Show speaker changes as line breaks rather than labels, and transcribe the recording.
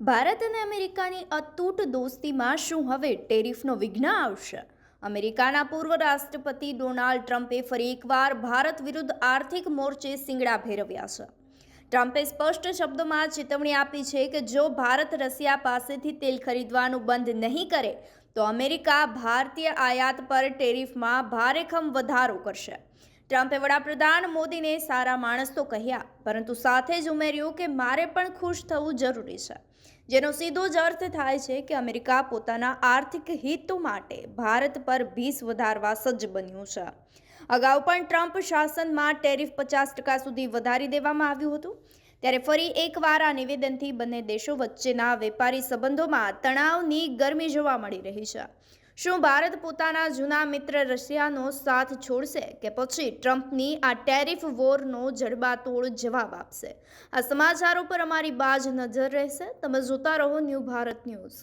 ભારત અને અમેરિકાની અતૂટ દોસ્તીમાં શું હવે ટેરિફનો વિઘ્ન આવશે? અમેરિકાના પૂર્વ રાષ્ટ્રપતિ ડોનાલ્ડ ટ્રમ્પે ફરી એકવાર ભારત વિરુદ્ધ આર્થિક મોરચે સિંગડા ફેરવ્યા છે. ટ્રમ્પે સ્પષ્ટ શબ્દોમાં ચેતવણી આપી છે કે જો ભારત રશિયા પાસેથી તેલ ખરીદવાનું બંધ નહીં કરે, તો અમેરિકા ભારતીય આયાત પર ટેરિફમાં ભારેખમ વધારો કરશે. ટ્રમ્પે વડાપ્રધાન મોદીને સારા માણસ તો કહ્યા, પરંતુ સાથે જ ઉમેર્યું કે મારે પણ ખુશ થવું જરૂરી છે. જેનો સીધો જ અર્થ થાય છે કે અમેરિકા પોતાના આર્થિક હિતો માટે ભારત પર ભીસ વધારવા સજ્જ બન્યું છે. અગાઉ પણ ટ્રમ્પ શાસનમાં ટેરિફ પચાસ ટકા સુધી વધારી દેવામાં આવ્યું હતું. ત્યારે ફરી એકવાર આ નિવેદનથી બંને દેશો વચ્ચેના વેપારી સંબંધોમાં તણાવની ગરમી જોવા મળી રહી છે. શું ભારત પોતાના જૂના મિત્ર રશિયાનો સાથ છોડશે કે પછી ટ્રમ્પની આ ટેરિફ વોરનો જડબાતોડ જવાબ આપશે? આ સમાચારો પર અમારી બાજ નજર રહેશે. તમે જોતા રહો ન્યૂ ભારત ન્યૂઝ.